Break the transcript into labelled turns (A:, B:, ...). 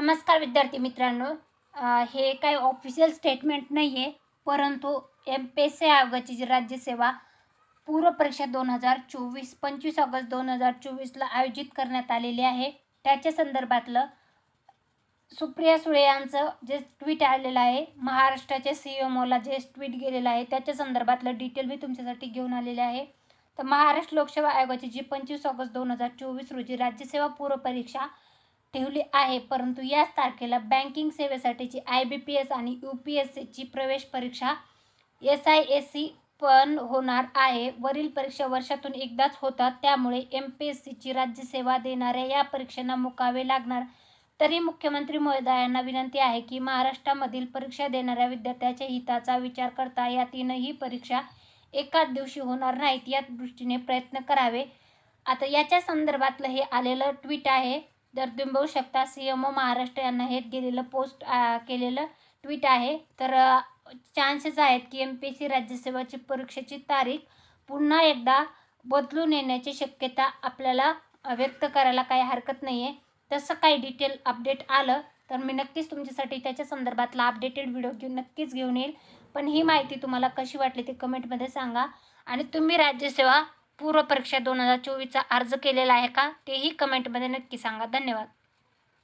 A: नमस्कार विद्यार्थी मित्रांनो. हे काही ऑफिशियल स्टेटमेंट नाही आहे परंतु एम पी एस सी आयोगाची जी राज्यसेवा पूर्व परीक्षा दोन हजार चोवीस पंचवीस ऑगस्ट दोन हजार चोवीसला आयोजित करण्यात आलेली आहे. त्याच्या संदर्भातलं सुप्रिया सुळे यांचं जे ट्विट आलेलं आहे महाराष्ट्राच्या सी एम ओला जे ट्विट गेलेलं आहे त्याच्या संदर्भातलं डिटेल मी तुमच्यासाठी घेऊन आलेले आहे. तर महाराष्ट्र लोकसेवा आयोगाची जी पंचवीस ऑगस्ट दोन हजार चोवीस रोजी राज्यसेवा पूर्वपरीक्षा ठेवली आहे परंतु याच तारखेला बँकिंग सेवेसाठीची आय बी पी एस आणि यू पी एस सीची प्रवेश परीक्षा एस आय एस सी पण होणार आहे. वरील परीक्षा वर्षातून एकदाच होतात त्यामुळे एम पी एस सीची राज्यसेवा देणाऱ्या या परीक्षांना मुकावे लागणार. तरी मुख्यमंत्री महोदयांना विनंती आहे की महाराष्ट्रामधील परीक्षा देणाऱ्या विद्यार्थ्याच्या हिताचा विचार करता या तीनही परीक्षा एकाच दिवशी होणार नाहीत या दृष्टीने प्रयत्न करावे. आता याच्या संदर्भातलं हे आलेलं ट्विट आहे. जर तुम्ही बघू शकता सी एम ओ महाराष्ट्र यांना हे गेलेलं पोस्ट केलेलं ट्विट आहे. तर चान्सेस आहेत की एम पी एस सी राज्यसेवाची परीक्षेची तारीख पुन्हा एकदा बदलून येण्याची शक्यता आपल्याला व्यक्त करायला काही हरकत नाही आहे तसं काही डिटेल अपडेट आलं तर मी नक्कीच तुमच्यासाठी त्याच्या संदर्भातला अपडेटेड व्हिडिओ घेऊन नक्कीच घेऊन येईल. पण ही माहिती तुम्हाला कशी वाटली ती कमेंटमध्ये सांगा. आणि तुम्ही राज्यसेवा पूर्व परीक्षा दोन हजार चोवीसचा अर्ज केलेला आहे का? तेही कमेंटमध्ये नक्की सांगा. धन्यवाद.